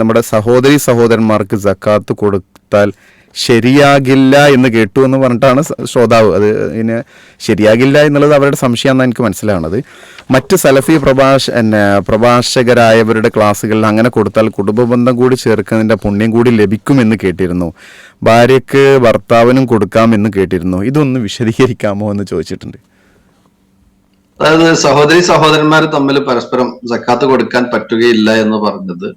നമ്മുടെ സഹോദരി സഹോദരന്മാർക്ക് സക്കാത്ത് കൊടുത്താൽ ശരിയാകില്ല എന്ന് കേട്ടു എന്ന് പറഞ്ഞിട്ടാണ് ശ്രോതാവ്. അത് ഇതിന് ശരിയാകില്ല എന്നുള്ളത് അവരുടെ സംശയമാണെന്ന് എനിക്ക് മനസ്സിലാവുന്നത്. മറ്റ് സലഫി പ്രഭാഷ എന്നെ പ്രഭാഷകരായവരുടെ ക്ലാസ്സുകളിൽ അങ്ങനെ കൊടുത്താൽ കുടുംബബന്ധം കൂടി ചേർക്കുന്നതിന്റെ പുണ്യം കൂടി ലഭിക്കുമെന്ന് കേട്ടിരുന്നു. ഭാര്യയ്ക്ക് ഭർത്താവിനും കൊടുക്കാമെന്ന് കേട്ടിരുന്നു. ഇതൊന്ന് വിശദീകരിക്കാമോ എന്ന് ചോദിച്ചിട്ടുണ്ട്. അതായത് സഹോദരി സഹോദരന്മാർ തമ്മിൽ പരസ്പരം ജക്കാത്ത് കൊടുക്കാൻ പറ്റുകയില്ല എന്ന് പറഞ്ഞത്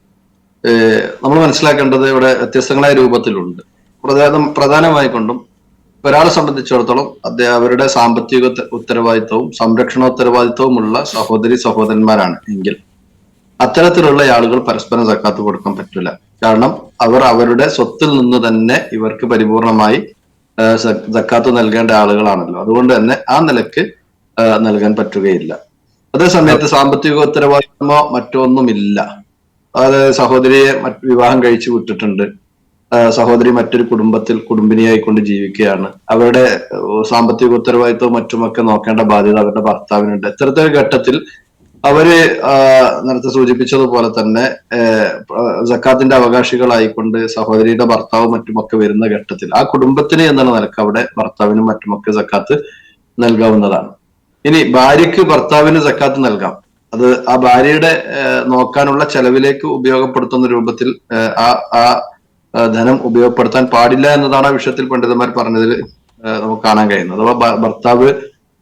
നമ്മൾ മനസ്സിലാക്കേണ്ടത് ഇവിടെ വ്യത്യസ്തങ്ങളായ രൂപത്തിലുണ്ട്. പ്രധാനം പ്രധാനമായി കൊണ്ടും ഒരാളെ സംബന്ധിച്ചിടത്തോളം അദ്ദേഹം അവരുടെ സാമ്പത്തിക ഉത്ത- ഉത്തരവാദിത്വവും സംരക്ഷണോത്തരവാദിത്വവുമുള്ള സഹോദരി സഹോദരന്മാരാണ് എങ്കിൽ അത്തരത്തിലുള്ള ആളുകൾ പരസ്പരം സക്കാത്ത് കൊടുക്കാൻ പറ്റില്ല. കാരണം അവർ അവരുടെ സ്വത്തിൽ നിന്ന് തന്നെ ഇവർക്ക് പരിപൂർണമായി സക്കാത്ത് നൽകേണ്ട ആളുകളാണല്ലോ. അതുകൊണ്ട് തന്നെ ആ നിലയ്ക്ക് നൽകാൻ പറ്റുകയില്ല. അതേസമയത്ത് സാമ്പത്തിക ഉത്തരവാദിത്തമോ മറ്റോ ഒന്നുമില്ല. അതായത് സഹോദരിയെ വിവാഹം കഴിച്ചു വിട്ടിട്ടുണ്ട്. സഹോദരി മറ്റൊരു കുടുംബത്തിൽ കുടുംബിനിയായിക്കൊണ്ട് ജീവിക്കുകയാണ്. അവരുടെ സാമ്പത്തിക ഉത്തരവാദിത്വവും മറ്റുമൊക്കെ നോക്കേണ്ട ബാധ്യത അവരുടെ ഭർത്താവിനുണ്ട്. ഇത്തരത്തെ ഘട്ടത്തിൽ അവർ നേരത്തെ സൂചിപ്പിച്ചതുപോലെ തന്നെ ജക്കാത്തിന്റെ അവകാശികളായിക്കൊണ്ട് സഹോദരിയുടെ ഭർത്താവും മറ്റുമൊക്കെ വരുന്ന ഘട്ടത്തിൽ ആ കുടുംബത്തിന് എന്നുള്ള നിലയ്ക്ക് അവിടെ ഭർത്താവിനും മറ്റുമൊക്കെ സക്കാത്ത് നൽകാവുന്നതാണ്. ഇനി ഭാര്യയ്ക്ക് ഭർത്താവിന് സക്കാത്ത് നൽകാം. അത് ആ ഭാര്യയുടെ നോക്കാനുള്ള ചെലവിലേക്ക് ഉപയോഗപ്പെടുത്തുന്ന രൂപത്തിൽ ആ ആ ധനം ഉപയോഗപ്പെടുത്താൻ പാടില്ല എന്നതാണ് ആ വിഷയത്തിൽ പണ്ഡിതന്മാർ പറഞ്ഞതിൽ നമുക്ക് കാണാൻ കഴിയുന്നത്. അഥവാ ഭർത്താവ്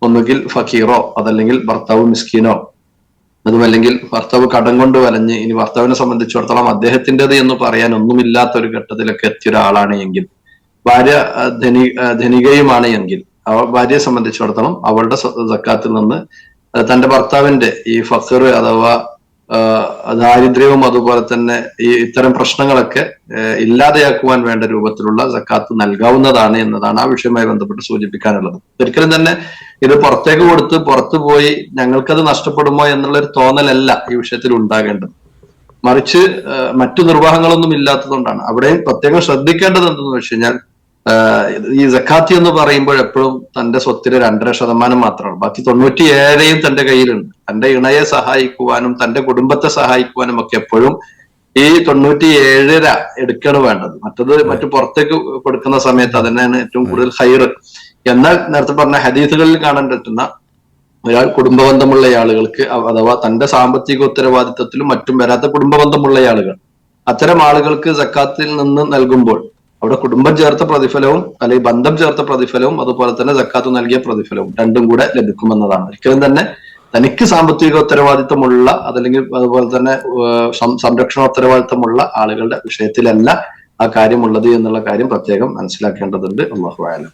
ഒന്നുകിൽ ഫക്കീറോ അതല്ലെങ്കിൽ ഭർത്താവ് മിസ്കീനോ അതുമല്ലെങ്കിൽ ഭർത്താവ് കടം കൊണ്ട് വലഞ്ഞ് ഇനി ഭർത്താവിനെ സംബന്ധിച്ചിടത്തോളം അദ്ദേഹത്തിന്റെത് എന്ന് പറയാൻ ഒന്നുമില്ലാത്ത ഒരു ഘട്ടത്തിലൊക്കെ എത്തിയ ഒരാളാണ് എങ്കിൽ ഭാര്യ ധനി ധനികയുമാണ് എങ്കിൽ ഭാര്യയെ സംബന്ധിച്ചിടത്തോളം അവളുടെ സക്കാത്തിൽ നിന്ന് തന്റെ ഭർത്താവിന്റെ ഈ ഫക്കർ അഥവാ ദാരിദ്ര്യവും അതുപോലെ തന്നെ ഈ ഇത്തരം പ്രശ്നങ്ങളൊക്കെ ഇല്ലാതെയാക്കുവാൻ വേണ്ട രൂപത്തിലുള്ള സക്കാത്ത് നൽകാവുന്നതാണ് എന്നതാണ് ആ വിഷയവുമായി ബന്ധപ്പെട്ട് സൂചിപ്പിക്കാനുള്ളത്. ഒരിക്കലും തന്നെ ഇത് പുറത്തേക്ക് കൊടുത്ത് പുറത്തു പോയി ഞങ്ങൾക്കത് നഷ്ടപ്പെടുമോ എന്നുള്ള ഒരു തോന്നലല്ല ഈ വിഷയത്തിൽ ഉണ്ടാകേണ്ടത്. മറിച്ച് മറ്റു നിർവാഹങ്ങളൊന്നും ഇല്ലാത്തതുകൊണ്ടാണ്. അവിടെയും പ്രത്യേകം ശ്രദ്ധിക്കേണ്ടത് എന്തെന്ന് വെച്ച് കഴിഞ്ഞാൽ ഈ സക്കാത്തി എന്ന് പറയുമ്പോൾ എപ്പോഴും തന്റെ സ്വത്തിന് രണ്ടര ശതമാനം മാത്രമാണ്. ബാക്കി തൊണ്ണൂറ്റി ഏഴയും തന്റെ കയ്യിലുണ്ട്. തന്റെ ഇണയെ സഹായിക്കുവാനും തന്റെ കുടുംബത്തെ സഹായിക്കുവാനും ഒക്കെ എപ്പോഴും ഈ തൊണ്ണൂറ്റി ഏഴര എടുക്കാണ് വേണ്ടത്. മറ്റത് മറ്റു പുറത്തേക്ക് കൊടുക്കുന്ന സമയത്ത് അതിനാണ് ഏറ്റവും കൂടുതൽ ഹൈർ എന്നാൽ നേരത്തെ പറഞ്ഞ ഹദീസുകളിൽ കാണാൻ പറ്റുന്ന ഒരാൾ കുടുംബബന്ധമുള്ള ആളുകൾക്ക് അഥവാ തന്റെ സാമ്പത്തിക ഉത്തരവാദിത്തത്തിലും മറ്റും വരാത്ത കുടുംബബന്ധമുള്ള ആളുകൾ. അത്തരം ആളുകൾക്ക് സക്കാത്തിൽ നിന്ന് നൽകുമ്പോൾ അവിടെ കുടുംബം ചേർത്ത പ്രതിഫലവും അല്ലെങ്കിൽ ബന്ധം ചേർത്ത പ്രതിഫലവും അതുപോലെ തന്നെ സക്കാത്ത് നൽകിയ പ്രതിഫലവും രണ്ടും കൂടെ ലഭിക്കുമെന്നതാണ്. ഒരിക്കലും തന്നെ തനിക്ക് സാമ്പത്തിക ഉത്തരവാദിത്തമുള്ള അതല്ലെങ്കിൽ അതുപോലെ തന്നെ സംരക്ഷണ ഉത്തരവാദിത്തമുള്ള ആളുകളുടെ വിഷയത്തിലല്ല ആ കാര്യമുള്ളത് എന്നുള്ള കാര്യം പ്രത്യേകം മനസ്സിലാക്കേണ്ടതുണ്ട്. അള്ളാഹു ആയാലും